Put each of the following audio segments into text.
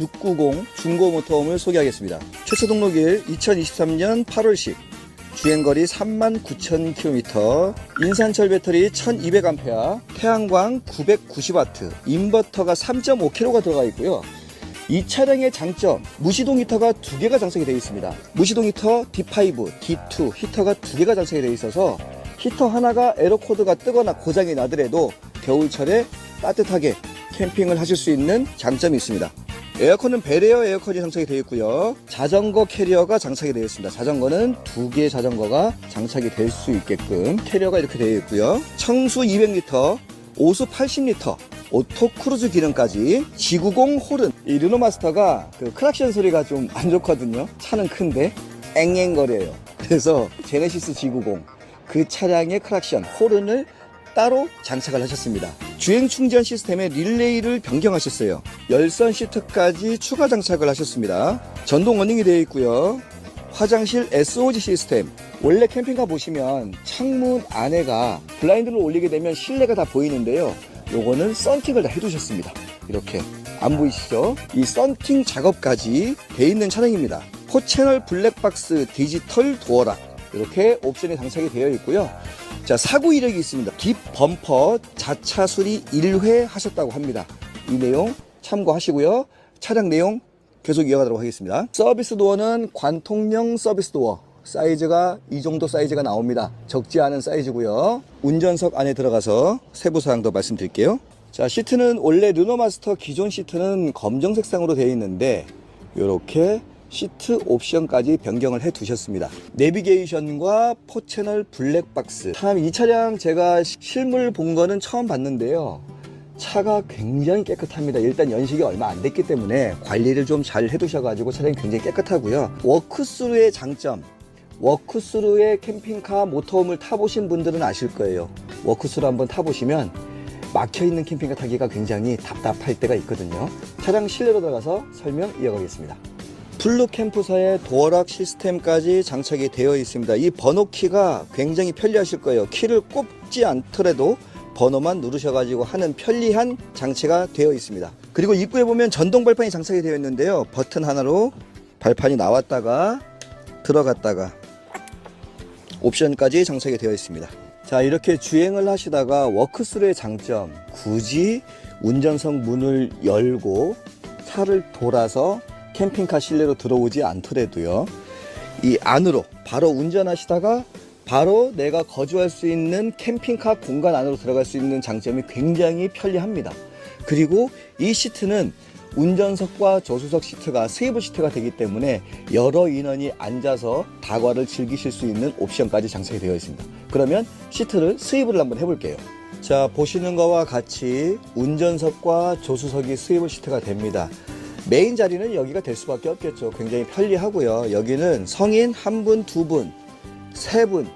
690 중고 모터홈을 소개하겠습니다. 최초 등록일 2023년 8월 10. 주행거리 39,000km, 인산철 배터리 1200A, 태양광 990W, 인버터가 3.5kg가 들어가 있고요. 이 차량의 장점, 무시동 히터가 두 개가 장착이 되어 있습니다. 무시동 히터 D5, D2 히터가 두 개가 장착이 되어 있어서 히터 하나가 에러 코드가 뜨거나 고장이 나더라도 겨울철에 따뜻하게 캠핑을 하실 수 있는 장점이 있습니다. 에어컨은 베레어 에어컨이 장착이 되어 있고요. 자전거 캐리어가 장착이 되어 있습니다. 자전거는 두 개의 자전거가 장착이 될 수 있게끔 캐리어가 이렇게 되어 있고요. 청수 200리터, 오수 80리터, 오토 크루즈 기능까지 G90 호른 이 르노마스터가 그 크락션 소리가 좀 안 좋거든요 차는 큰데 앵앵거려요 그래서 제네시스 G90 그 차량의 크락션 호른을 따로 장착을 하셨습니다 주행 충전 시스템의 릴레이를 변경하셨어요 열선 시트까지 추가 장착을 하셨습니다 전동 어닝이 되어 있고요 화장실 SOG 시스템 원래 캠핑카 보시면 창문 안에가 블라인드를 올리게 되면 실내가 다 보이는데요 요거는 썬팅을 다 해두셨습니다. 이렇게 안 보이시죠? 이 썬팅 작업까지 돼 있는 차량입니다. 포채널 블랙박스 디지털 도어락 이렇게 옵션이 장착이 되어 있고요. 자 사고 이력이 있습니다. 뒷 범퍼 자차 수리 1회 하셨다고 합니다. 이 내용 참고하시고요. 차량 내용 계속 이어가도록 하겠습니다. 서비스 도어는 관통형 서비스 도어. 사이즈가 이 정도 사이즈가 나옵니다. 적지 않은 사이즈고요. 운전석 안에 들어가서 세부 사항 더 말씀드릴게요. 자, 시트는 원래 르노마스터 기존 시트는 검정 색상으로 되어 있는데 이렇게 시트 옵션까지 변경을 해 두셨습니다. 내비게이션과 포채널 블랙박스. 참 이 차량 제가 실물 본 거는 처음 봤는데요. 차가 굉장히 깨끗합니다. 일단 연식이 얼마 안 됐기 때문에 관리를 좀 잘 해 두셔 가지고 차량이 굉장히 깨끗하고요. 워크스루의 장점. 워크스루의 캠핑카 모터홈을 타보신 분들은 아실 거예요. 워크스루 한번 타보시면 막혀있는 캠핑카 타기가 굉장히 답답할 때가 있거든요. 차량 실내로 들어가서 설명 이어가겠습니다. 블루 캠프사의 도어락 시스템까지 장착이 되어 있습니다. 이 번호키가 굉장히 편리하실 거예요. 키를 꼽지 않더라도 번호만 누르셔가지고 하는 편리한 장치가 되어 있습니다. 그리고 입구에 보면 전동 발판이 장착이 되어 있는데요. 버튼 하나로 발판이 나왔다가 들어갔다가 옵션까지 장착이 되어 있습니다. 자, 이렇게 주행을 하시다가 워크스루의 장점, 굳이 운전석 문을 열고 차를 돌아서 캠핑카 실내로 들어오지 않더라도요. 이 안으로 바로 운전하시다가 바로 내가 거주할 수 있는 캠핑카 공간 안으로 들어갈 수 있는 장점이 굉장히 편리합니다. 그리고 이 시트는 운전석과 조수석 시트가 스위브 시트가 되기 때문에 여러 인원이 앉아서 다과를 즐기실 수 있는 옵션까지 장착이 되어 있습니다. 그러면 시트를 스위브를 한번 해볼게요. 자, 보시는 거와 같이 운전석과 조수석이 스위브 시트가 됩니다. 메인 자리는 여기가 될 수밖에 없겠죠. 굉장히 편리하고요. 여기는 성인 한 분, 두 분, 세 분,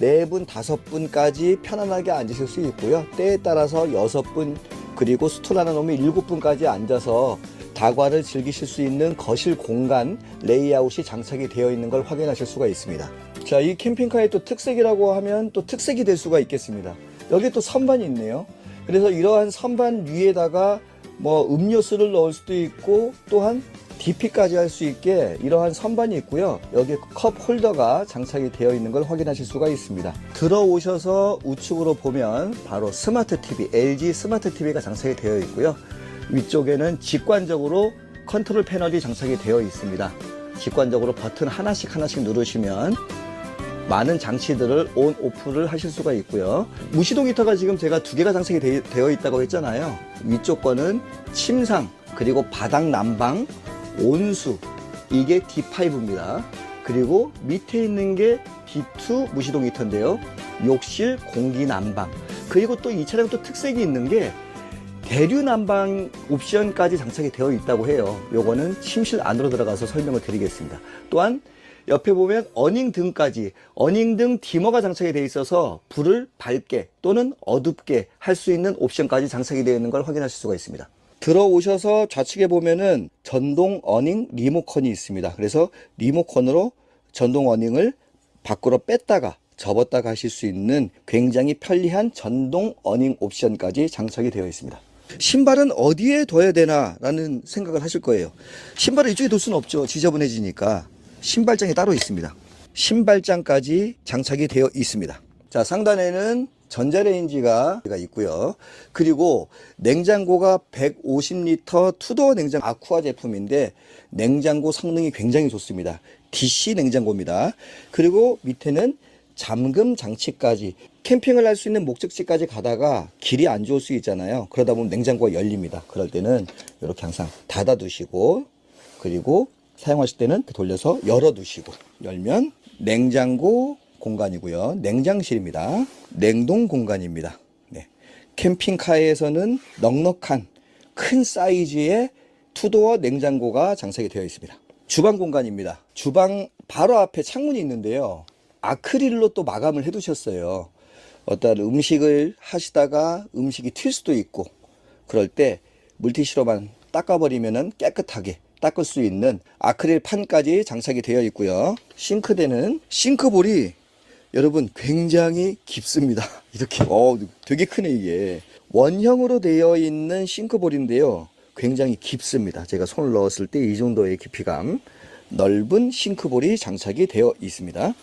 네 분, 다섯 분까지 편안하게 앉으실 수 있고요. 때에 따라서 여섯 분, 그리고 하나 놓으면 일곱 분까지 앉아서 다과를 즐기실 수 있는 거실 공간 레이아웃이 장착이 되어 있는 걸 확인하실 수가 있습니다. 자, 이 캠핑카의 또 특색이라고 하면 또 특색이 될 수가 있겠습니다. 여기 또 선반이 있네요. 그래서 이러한 선반 위에다가 뭐 음료수를 넣을 수도 있고 또한 DP까지 할 수 있게 이러한 선반이 있고요. 여기 컵 홀더가 장착이 되어 있는 걸 확인하실 수가 있습니다. 들어오셔서 우측으로 보면 바로 스마트 TV, LG 스마트 TV가 장착이 되어 있고요. 위쪽에는 직관적으로 컨트롤 패널이 장착이 되어 있습니다. 직관적으로 버튼 하나씩 하나씩 누르시면 많은 장치들을 온, 오프를 하실 수가 있고요. 무시동 히터가 지금 제가 두 개가 장착이 되, 되어 있다고 했잖아요. 위쪽 거는 침상, 그리고 바닥 난방, 온수, 이게 D5입니다. 그리고 밑에 있는 게 D2 무시동 히터인데요. 욕실 공기 난방. 그리고 또 이 차량 또 특색이 있는 게 대류 난방 옵션까지 장착이 되어 있다고 해요. 요거는 침실 안으로 들어가서 설명을 드리겠습니다. 또한 옆에 보면 어닝 등까지 어닝 등 디머가 장착이 되어 있어서 불을 밝게 또는 어둡게 할 수 있는 옵션까지 장착이 되어 있는 걸 확인하실 수가 있습니다. 들어오셔서 좌측에 보면은 전동 어닝 리모컨이 있습니다. 그래서 리모컨으로 전동 어닝을 밖으로 뺐다가 접었다가 하실 수 있는 굉장히 편리한 전동 어닝 옵션까지 장착이 되어 있습니다. 신발은 어디에 둬야 되나 라는 생각을 하실 거예요. 신발을 이쪽에 둘 수는 없죠. 지저분해지니까 신발장이 따로 있습니다. 신발장까지 장착이 되어 있습니다. 자, 상단에는 전자레인지가 있고요. 그리고 냉장고가 150리터 투도어 냉장 아쿠아 제품인데 냉장고 성능이 굉장히 좋습니다. DC 냉장고입니다. 그리고 밑에는 잠금 장치까지 캠핑을 할 수 있는 목적지까지 가다가 길이 안 좋을 수 있잖아요. 그러다 보면 냉장고가 열립니다. 그럴 때는 이렇게 항상 닫아 두시고 그리고 사용하실 때는 돌려서 열어 두시고 열면 냉장고 공간이고요. 냉장실입니다. 냉동 공간입니다. 네. 캠핑카에서는 넉넉한 큰 사이즈의 투도어 냉장고가 장착이 되어 있습니다. 주방 공간입니다. 주방 바로 앞에 창문이 있는데요. 아크릴로 또 마감을 해 두셨어요. 어떤 음식을 하시다가 음식이 튈 수도 있고 그럴 때 물티슈로만 닦아버리면 깨끗하게 닦을 수 있는 아크릴 판까지 장착이 되어 있고요. 싱크대는 싱크볼이 여러분 굉장히 깊습니다. 이렇게 어 되게 크네 이게 원형으로 되어 있는 싱크볼인데요. 굉장히 깊습니다. 제가 손을 넣었을 때 이 정도의 깊이감 넓은 싱크볼이 장착이 되어 있습니다.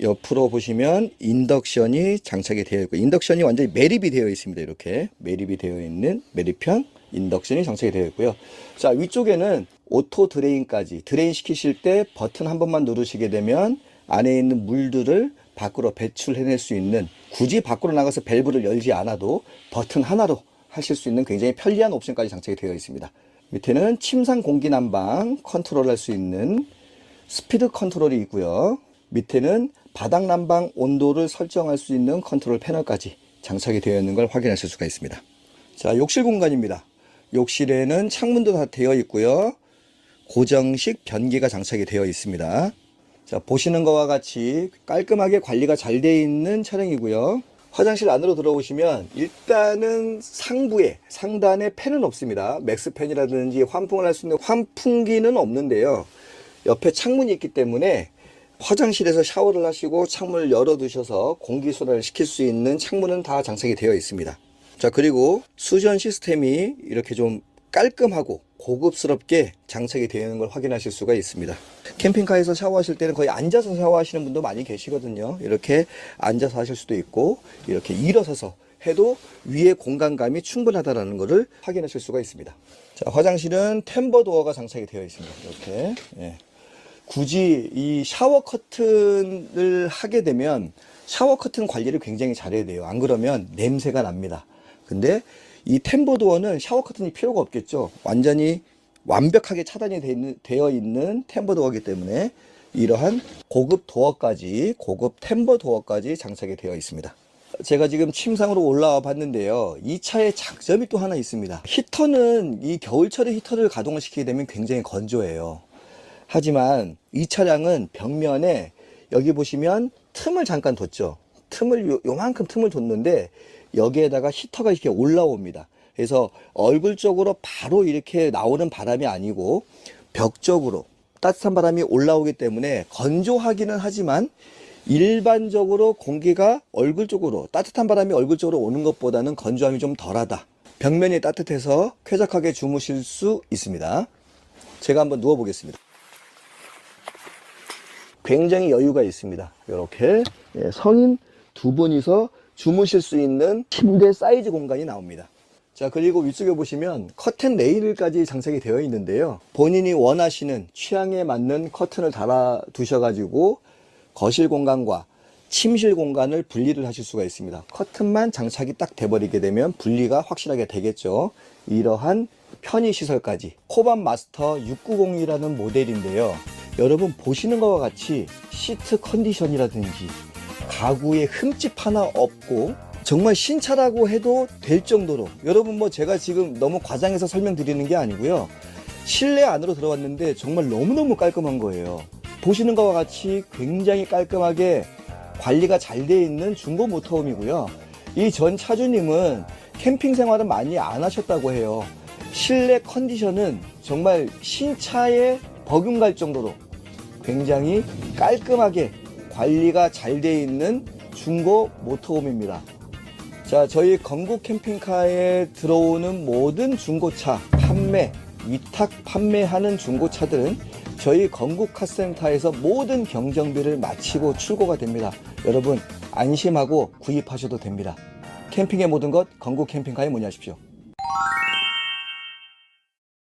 옆으로 보시면 인덕션이 장착이 되어 있고 인덕션이 완전히 매립이 되어 있습니다. 이렇게 매립이 되어 있는 매립형 인덕션이 장착이 되어 있고요. 자 위쪽에는 오토 드레인까지 드레인 시키실 때 버튼 한 번만 누르시게 되면 안에 있는 물들을 밖으로 배출해낼 수 있는 굳이 밖으로 나가서 밸브를 열지 않아도 버튼 하나로 하실 수 있는 굉장히 편리한 옵션까지 장착이 되어 있습니다. 밑에는 침상 공기 난방 컨트롤 할 수 있는 스피드 컨트롤이 있고요. 밑에는 바닥 난방 온도를 설정할 수 있는 컨트롤 패널까지 장착이 되어 있는 걸 확인하실 수가 있습니다. 자, 욕실 공간입니다. 욕실에는 창문도 다 되어 있고요. 고정식 변기가 장착이 되어 있습니다. 자, 보시는 것과 같이 깔끔하게 관리가 잘 되어 있는 차량이고요. 화장실 안으로 들어오시면 일단은 상부에 상단에 팬은 없습니다. 맥스팬이라든지 환풍을 할 수 있는 환풍기는 없는데요. 옆에 창문이 있기 때문에 화장실에서 샤워를 하시고 창문을 열어 두셔서 공기 순환을 시킬 수 있는 창문은 다 장착이 되어 있습니다. 자, 그리고 수전 시스템이 이렇게 좀 깔끔하고 고급스럽게 장착이 되어 있는 걸 확인하실 수가 있습니다. 캠핑카에서 샤워하실 때는 거의 앉아서 샤워하시는 분도 많이 계시거든요. 이렇게 앉아서 하실 수도 있고 이렇게 일어서서 해도 위에 공간감이 충분하다는 것을 확인하실 수가 있습니다. 자, 화장실은 템버 도어가 장착이 되어 있습니다. 이렇게. 예. 굳이 이 샤워 커튼을 하게 되면 샤워 커튼 관리를 굉장히 잘해야 돼요. 안 그러면 냄새가 납니다. 근데 이 템버도어는 샤워 커튼이 필요가 없겠죠. 완전히 완벽하게 차단이 되어 있는 템버 도어이기 때문에 이러한 고급 도어까지 고급 템버 도어까지 장착이 되어 있습니다. 제가 지금 침상으로 올라와 봤는데요. 이 차의 장점이 또 하나 있습니다. 히터는 이 겨울철에 히터를 가동을 시키게 되면 굉장히 건조해요. 하지만 이 차량은 벽면에 여기 보시면 틈을 잠깐 뒀죠. 틈을 요, 요만큼 틈을 뒀는데 여기에다가 히터가 이렇게 올라옵니다. 그래서 얼굴 쪽으로 바로 이렇게 나오는 바람이 아니고 벽 쪽으로 따뜻한 바람이 올라오기 때문에 건조하기는 하지만 일반적으로 공기가 얼굴 쪽으로 따뜻한 바람이 얼굴 쪽으로 오는 것보다는 건조함이 좀 덜하다. 벽면이 따뜻해서 쾌적하게 주무실 수 있습니다. 제가 한번 누워 보겠습니다. 굉장히 여유가 있습니다. 이렇게 예, 성인 두 분이서 주무실 수 있는 침대 사이즈 공간이 나옵니다. 자 그리고 위쪽에 보시면 커튼 레일까지 장착이 되어 있는데요. 본인이 원하시는 취향에 맞는 커튼을 달아 두셔가지고 거실 공간과 침실 공간을 분리를 하실 수가 있습니다. 커튼만 장착이 딱 돼버리게 되면 분리가 확실하게 되겠죠. 이러한 편의 시설까지 코반 마스터 690이라는 모델인데요. 여러분 보시는 것과 같이 시트 컨디션이라든지 가구에 흠집 하나 없고 정말 신차라고 해도 될 정도로 여러분 뭐 제가 지금 너무 과장해서 설명드리는 게 아니고요. 실내 안으로 들어왔는데 정말 너무너무 깔끔한 거예요. 보시는 것과 같이 굉장히 깔끔하게 관리가 잘 돼 있는 중고 모터홈이고요. 이 전 차주님은 캠핑 생활은 많이 안 하셨다고 해요. 실내 컨디션은 정말 신차에 버금갈 정도로 굉장히 깔끔하게 관리가 잘 돼 있는 중고 모터홈입니다. 자, 저희 건국 캠핑카에 들어오는 모든 중고차 판매, 위탁 판매하는 중고차들은 저희 건국 카센터에서 모든 경정비를 마치고 출고가 됩니다. 여러분, 안심하고 구입하셔도 됩니다. 캠핑의 모든 것 건국 캠핑카에 문의하십시오.